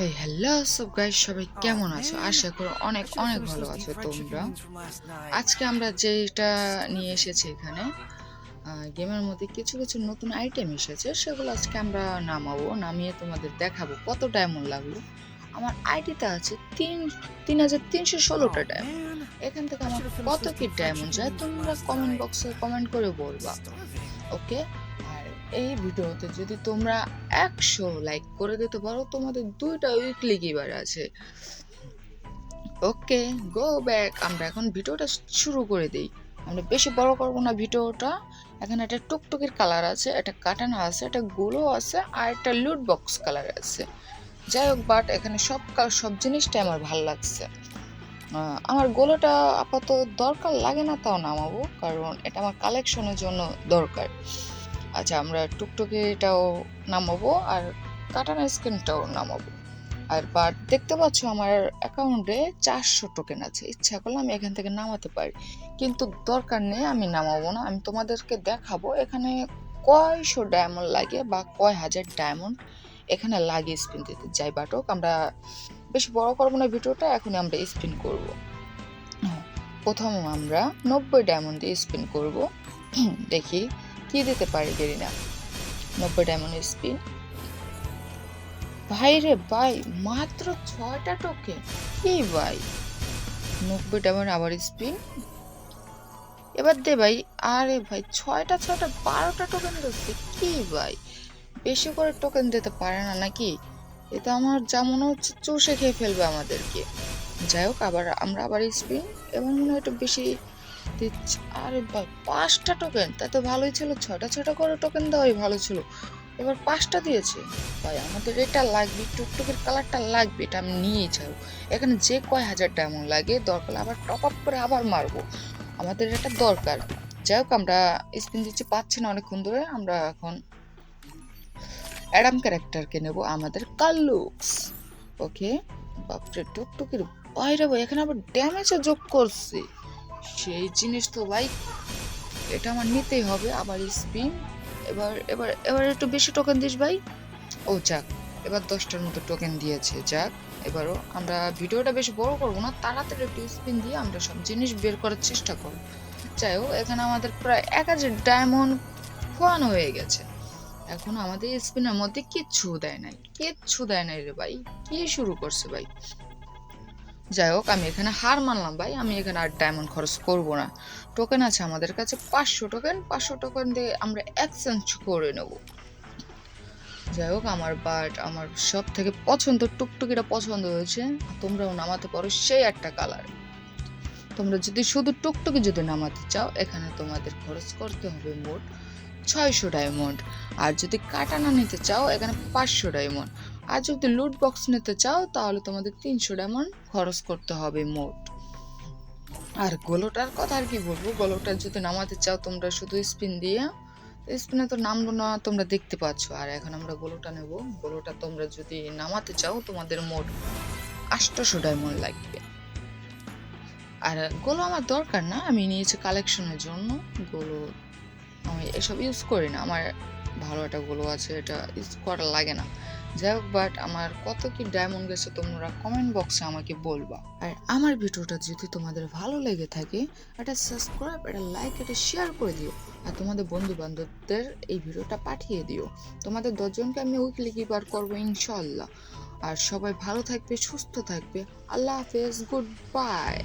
Hey hello সব guys সবাই কেমন আছো? আশা করি অনেক অনেক ভালো আছো তোমরা। আজকে আমরা যেটা নিয়ে এসেছি এখানে গেমের মধ্যে কিছু কিছু নতুন আইটেম এসেছে, সেগুলো আজকে আমরা নামাবো, নামিয়ে তোমাদের দেখাবো কত ডায়মন্ড লাগল। আমার আইডিতে আছে তিন তিন হাজার তিনশো ষোলোটা ডায়মন্ড এখান থেকে আমার কত কি ডায়মন্ড যায় তোমরা কমেন্ট বক্সে কমেন্ট করে বলবা। ওকে এই ভিডিওতে যদি তোমরা একশো লাইক করে দিতে পারো, তোমাদের দুইটা উইকলি গিবার আছে। ওকে গো ব্যাক আমরা এখন ভিডিওটা শুরু করে দিই। আমরা বেশি বড় করব না ভিডিওটা। এখানে একটা টুকটুকির কালার আছে, একটা কাটানো আছে, একটা গুলো আছে, আর একটা লুট বক্স কালার আছে। যাই হোক বাট এখানে সব সব জিনিসটাই আমার ভালো লাগছে। আমার গোলোটা আপাতত দরকার লাগে না তাও নামাবো, কারণ এটা আমার কালেকশনের জন্য দরকার। আচ্ছা আমরা টুকটুকিটাও নামাবো আর কাটানো স্ক্রিনটাও নামাবো। আর বাট দেখতে পাচ্ছ আমার অ্যাকাউন্টে চারশো টোকেন আছে। ইচ্ছা করলে আমি এখান থেকে নামাতে পারি। কিন্তু দরকার নেই আমি নামাবো না। আমি তোমাদেরকে দেখাবো এখানে কয়শো ডায়মন্ড লাগে বা কয় হাজার ডায়মন্ড এখানে লাগে স্পিন দিতে। যাই বাটক, আমরা বেশি বড় করব না ভিডিওটা, এখনই আমরা স্পিন করব। প্রথম আমরা নব্বই ডায়মন্ড দিয়ে স্পিন করব। দেখি। কি দিতে পারি গেরি না নব্বই ডায়মন্ড স্পিন ভাই রে ভাই, মাত্র ছয়টা টোকে কি ভাই? নব্বই ডায়মন্ড আবার স্পিন এবার দে ভাই, আরে ভাই, ছয়টা ছয়টা, বারোটা টোকেন দিচ্ছে কি ভাই? বেশি করে টোকেন দিতে পারে না নাকি? এটা আমার যা মনে হচ্ছে চষে খেয়ে ফেলবে আমাদেরকে। যাই হোক, আবার আমরা আবার স্পিন এবং মনে হয় একটু বেশি আরে ভাই পাঁচটা টোকেন তা তো ভালোই ছিল। ছটা ছটা করে টোকেন দেওয়াই ভালো ছিল। এবার পাঁচটা দিয়েছে। ভাই, আমাদের এটা লাগবে, টুকটুকের কালারটা লাগবে, এটা আমি নিয়েই ছাড়ো এখানে যে কয় হাজার ডায়মন্ড লাগে, দরকার আবার টপ আপ করে আবার মারবো। আমাদের এটা দরকার। যাই হোক, আমরা স্পিন দিচ্ছি, পাচ্ছি না অনেকক্ষণ ধরে। আমরা এখন অ্যাডাম ক্যারেক্টারকে নেব, আমাদের কাল্লুক্স ওকে বাপরে, টুকটুকির বাইরে এখানে আবার ড্যামেজও যোগ করছে। সেই জিনিস তো ভাই এটা আমার নিতেই হবে, আবার স্পিন এবার এবার এবার একটু বেশি টোকেন দিস ভাই। ও যাক, এবার দশটার মতো টোকেন দিয়েছে, যাক, এবারও আমরা ভিডিওটা বেশি বড় করব না, তাড়াতাড়ি একটু স্পিন দিয়ে আমরা সব জিনিস বের করার চেষ্টা করব। যাই হোক, এখানে আমাদের প্রায় এক হাজার ডায়মন্ড খোয়ানো হয়ে গেছে। এখন আমাদের স্পিনের মধ্যে কিচ্ছু দেয় নাই, কিচ্ছু দেয় নাই রে ভাই, কি শুরু করছে ভাই? যাই হোক আমি এখানে হার মানলাম ভাই, আমি এখানে আর ডায়মন্ড খরচ করব না। টোকেন আছে আমাদের কাছে পাঁচশো টোকেন পাঁচশো টোকেন দিয়ে আমরা এক্সচেঞ্জ করে নেব। যাই হোক আমার বাট আমার সব থেকে পছন্দ, টুকটুকিটা পছন্দ হয়েছে তোমরাও নামাতে পারো সেই একটা কালার তোমরা যদি শুধু টুকটুকি যদি নামাতে চাও, এখানে তোমাদের খরচ করতে হবে মোট ছয়শো ডায়মন্ড আর যদি কাটানা নিতে চাও, এখানে পাঁচশো ডায়মন্ড আর যদি লুট বক্স নিতে চাও, তাহলে তোমাদের তিনশো ডায়মন্ড খরচ করতে হবে মোট। আর গোলোটার কথা আর কি বলব? গোলোটা যদি নামাতে চাও, তোমরা শুধু স্পিন দিয়ে স্পিনে তো নামলো না, তোমরা দেখতে পাচ্ছ। আর এখন আমরা গোলোটা নেব। গোলোটা তোমরা যদি নামাতে চাও, তোমাদের মোট আটশোশো ডায়মন্ড লাগবে। আর গোলো আমার দরকার না, আমি নিয়েছি কালেকশনের জন্য। গোলো আমি এসব ইউজ করি না। আমার ভালো একটা গোলো আছে, এটা ইউজ করা লাগে না। যাই হোক বাট আমার কত কি ডায়মন্ড গেছে তোমরা কমেন্ট বক্সে আমাকে বলবা। আর আমার ভিডিওটা যদি তোমাদের ভালো লেগে থাকে, একটা সাবস্ক্রাইব একটা লাইক একটা শেয়ার করে দিও। আর তোমাদের বন্ধু বান্ধবদের এই ভিডিওটা পাঠিয়ে দিও। তোমাদের দশজনকে আমি উইকলি কিপার করব ইনশাল্লাহ আর সবাই ভালো থাকবে, সুস্থ থাকবে। আল্লাহ হাফেজ গুড বাই